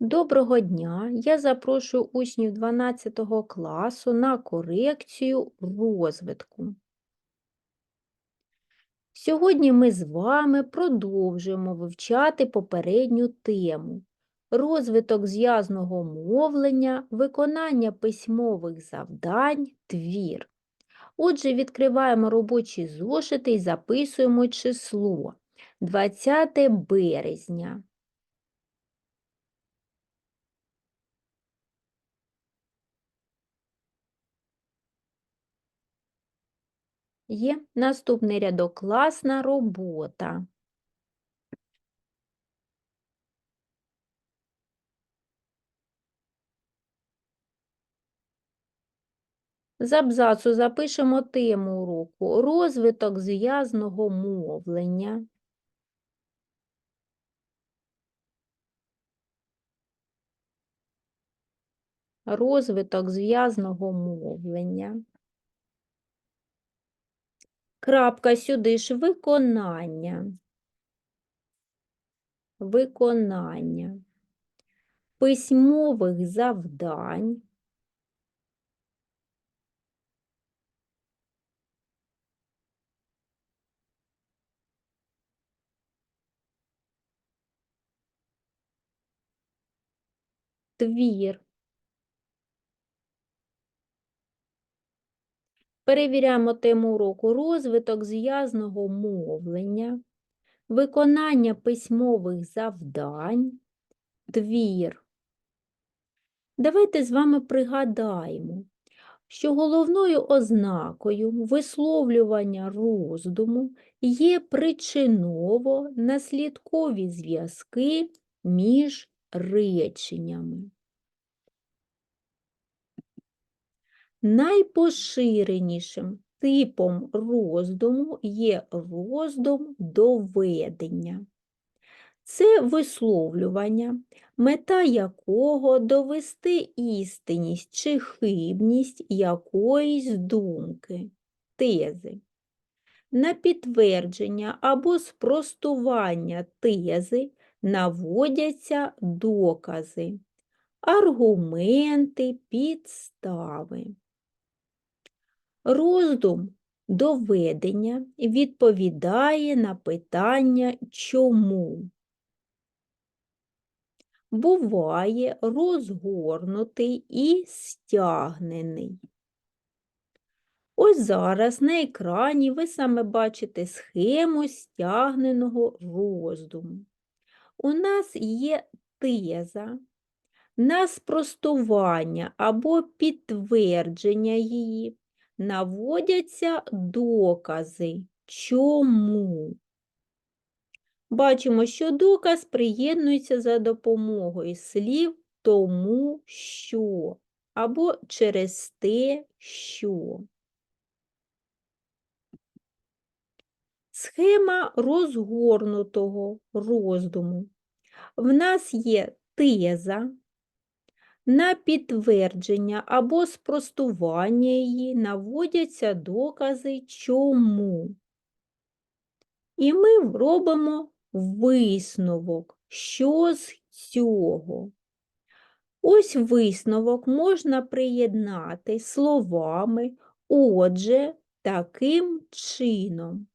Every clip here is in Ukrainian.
Доброго дня! Я запрошую учнів 12 класу на корекцію розвитку. Сьогодні ми з вами продовжуємо вивчати попередню тему розвиток зв'язного мовлення, виконання письмових завдань, твір. Отже, відкриваємо робочі зошити і записуємо число 20 березня. Є наступний рядок класна робота. З абзацу запишемо тему уроку розвиток зв'язного мовлення. Розвиток зв'язного мовлення. Крапка сюди ж виконання. Виконання письмових завдань. Твір. Перевіряємо тему уроку розвиток зв'язного мовлення, виконання письмових завдань, твір. Давайте з вами пригадаємо, що головною ознакою висловлювання роздуму є причиново-наслідкові зв'язки між реченнями. Найпоширенішим типом роздуму є роздум доведення. Це висловлювання, мета якого довести істинність чи хибність якоїсь думки, тези. На підтвердження або спростування тези наводяться докази, аргументи, підстави. Роздум доведення відповідає на питання чому. Буває розгорнутий і стягнений. Ось зараз на екрані ви саме бачите схему стягненого роздуму. У нас є теза, на спростування або підтвердження її наводяться докази. Чому? Бачимо, що доказ приєднується за допомогою слів тому що або через те, що. Схема розгорнутого роздуму. В нас є теза, на підтвердження або спростування її наводяться докази чому. І ми робимо висновок, що з цього. Ось висновок можна приєднати словами, отже, таким чином.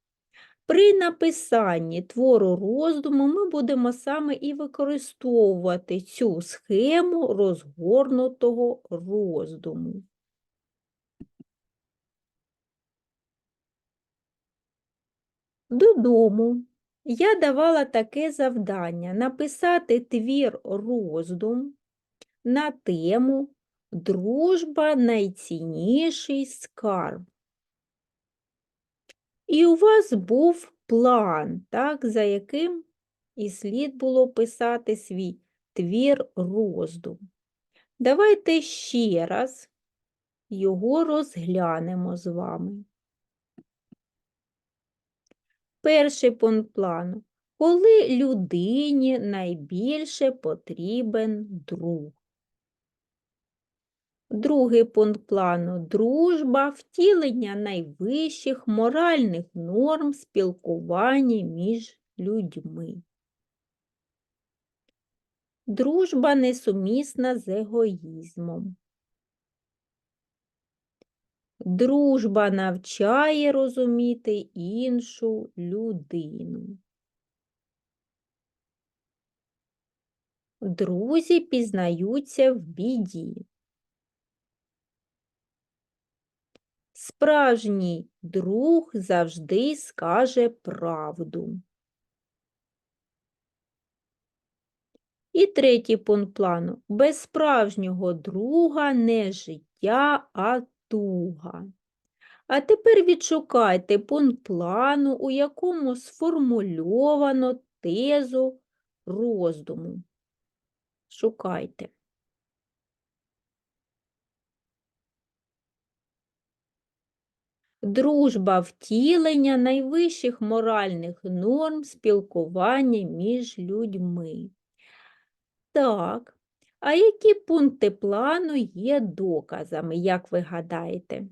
При написанні твору роздуму ми будемо саме і використовувати цю схему розгорнутого роздуму. Додому я давала таке завдання написати твір роздум на тему Дружба найцінніший скарб. І у вас був план, так, за яким і слід було писати свій твір роздум. Давайте ще раз його розглянемо з вами. Перший пункт плану. Коли людині найбільше потрібен друг. Другий пункт плану дружба, втілення найвищих моральних норм спілкування між людьми. Дружба несумісна з егоїзмом. Дружба навчає розуміти іншу людину. Друзі пізнаються в біді. Справжній друг завжди скаже правду. І третій пункт плану. Без справжнього друга не життя, а туга. А тепер відшукайте пункт плану, у якому сформульовано тезу роздуму. Шукайте. Дружба втілення найвищих моральних норм спілкування між людьми. Так, а які пункти плану є доказами, як ви гадаєте?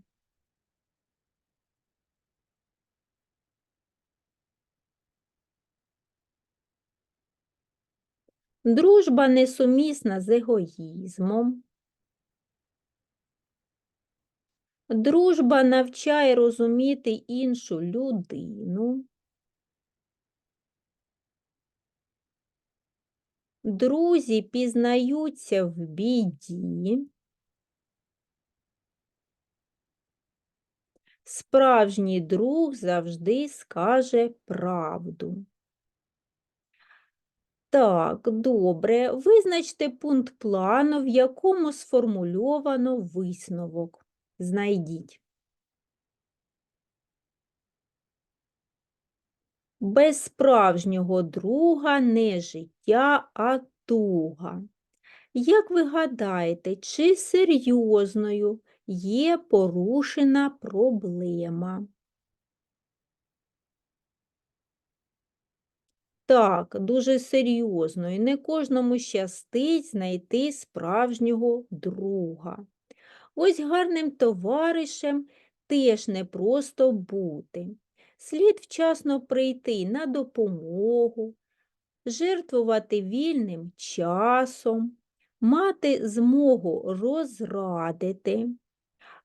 Дружба несумісна з егоїзмом. Дружба навчає розуміти іншу людину. Друзі пізнаються в біді. Справжній друг завжди скаже правду. Так, добре. Визначте пункт плану, в якому сформульовано висновок. Знайдіть. Без справжнього друга не життя, а туга. Як ви гадаєте, чи серйозною є порушена проблема? Так, дуже серйозно, і не кожному щастить знайти справжнього друга. Ось гарним товаришем теж не просто бути. Слід вчасно прийти на допомогу, жертвувати вільним часом, мати змогу розрадити.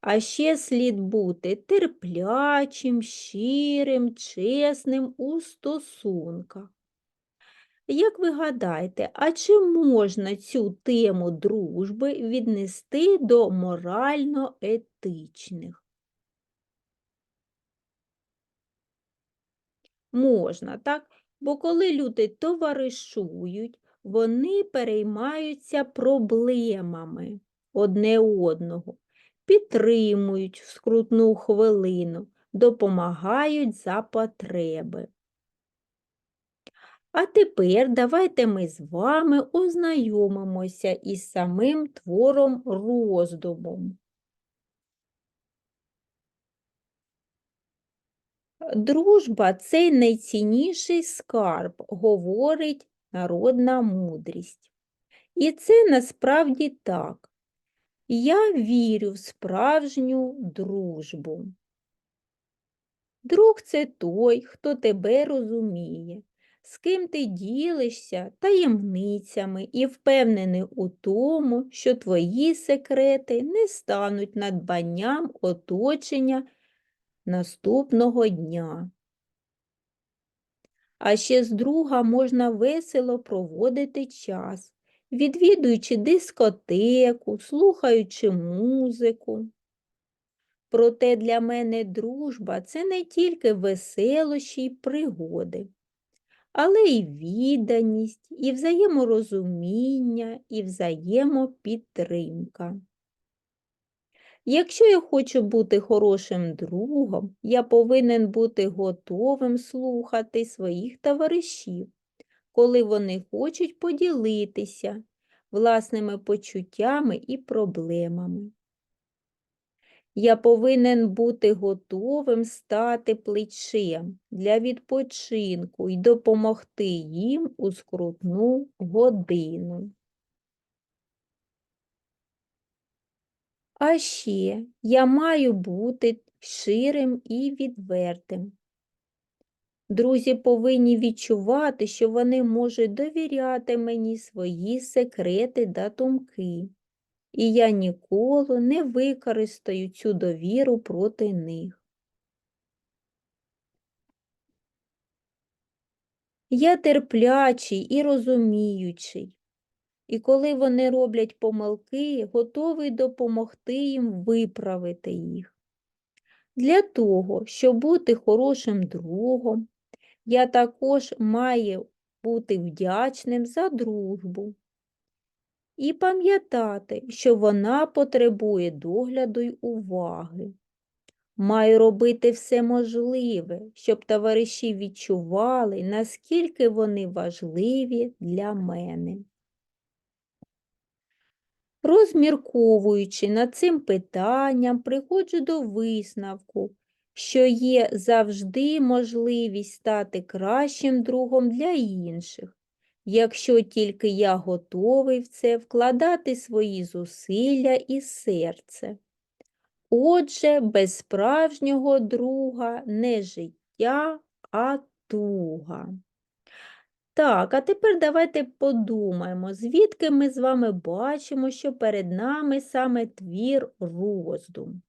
А ще слід бути терплячим, щирим, чесним у стосунках. Як ви гадаєте, а чи можна цю тему дружби віднести до морально-етичних? Можна, так? Бо коли люди товаришують, вони переймаються проблемами одне одного, підтримують в скрутну хвилину, допомагають за потреби. А тепер давайте ми з вами ознайомимося із самим твором роздумом. Дружба це найцінніший скарб, говорить народна мудрість. І це насправді так. Я вірю в справжню дружбу. Друг це той, хто тебе розуміє, з ким ти ділишся таємницями і впевнений у тому, що твої секрети не стануть надбанням оточення наступного дня. А ще з друга можна весело проводити час, відвідуючи дискотеку, слухаючи музику. Проте для мене дружба це не тільки веселощі й пригоди але і відданість, і взаєморозуміння, і взаємопідтримка. Якщо я хочу бути хорошим другом, я повинен бути готовим слухати своїх товаришів, коли вони хочуть поділитися власними почуттями і проблемами. Я повинен бути готовим стати плечем для відпочинку і допомогти їм у скрутну годину. А ще я маю бути ширим і відвертим. Друзі повинні відчувати, що вони можуть довіряти мені свої секрети та думки, і я ніколи не використаю цю довіру проти них. Я терплячий і розуміючий, і коли вони роблять помилки, готовий допомогти їм виправити їх. Для того, щоб бути хорошим другом, я також маю бути вдячним за дружбу і пам'ятати, що вона потребує догляду й уваги. Маю робити все можливе, щоб товариші відчували, наскільки вони важливі для мене. Розмірковуючи над цим питанням, приходжу до висновку, що є завжди можливість стати кращим другом для інших, якщо тільки я готовий в це вкладати свої зусилля і серце. Отже, без справжнього друга не життя, а туга. Так, а тепер давайте подумаємо, звідки ми з вами бачимо, що перед нами саме твір роздум.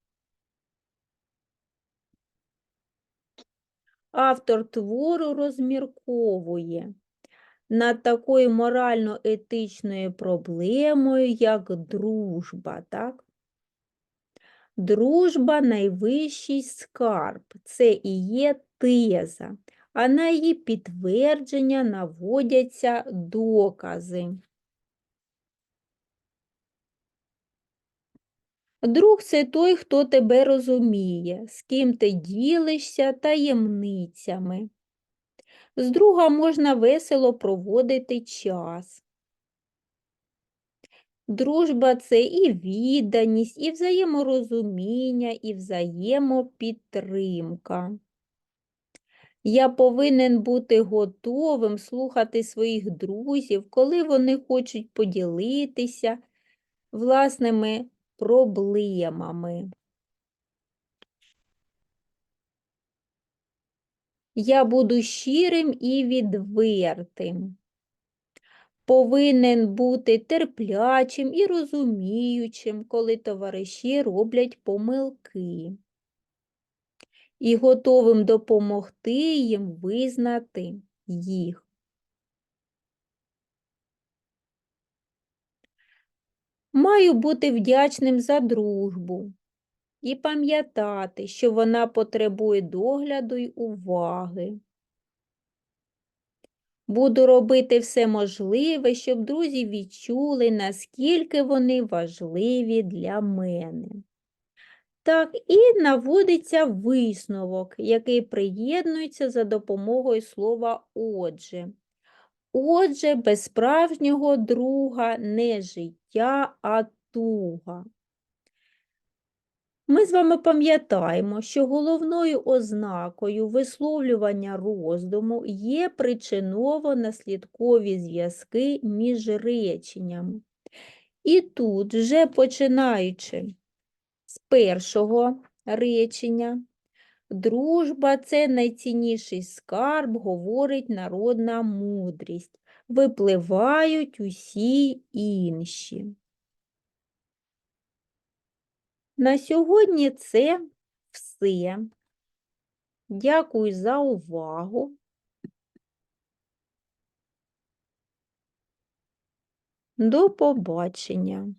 Автор твору розмірковує над такою морально-етичною проблемою, як дружба. так? Дружба найвищий скарб, це і є теза, а на її підтвердження наводяться докази. Друг це той, хто тебе розуміє, з ким ти ділишся таємницями. З друга можна весело проводити час. Дружба це і відданість, і взаєморозуміння, і взаємопідтримка. Я повинен бути готовим слухати своїх друзів, коли вони хочуть поділитися власними проблемами. Я буду щирим і відвертим. Повинен бути терплячим і розуміючим, коли товариші роблять помилки, і готовим допомогти їм визнати їх. Маю бути вдячним за дружбу і пам'ятати, що вона потребує догляду й уваги. Буду робити все можливе, щоб друзі відчули, наскільки вони важливі для мене. Так, і наводиться висновок, який приєднується за допомогою слова отже. Отже, без справжнього друга не життя, а туга. Ми з вами пам'ятаємо, що головною ознакою висловлювання роздуму є причиново-наслідкові зв'язки між реченнями. І тут, вже починаючи з першого речення, дружба це найцінніший скарб, говорить народна мудрість, випливають усі інші. На сьогодні це все. Дякую за увагу. До побачення.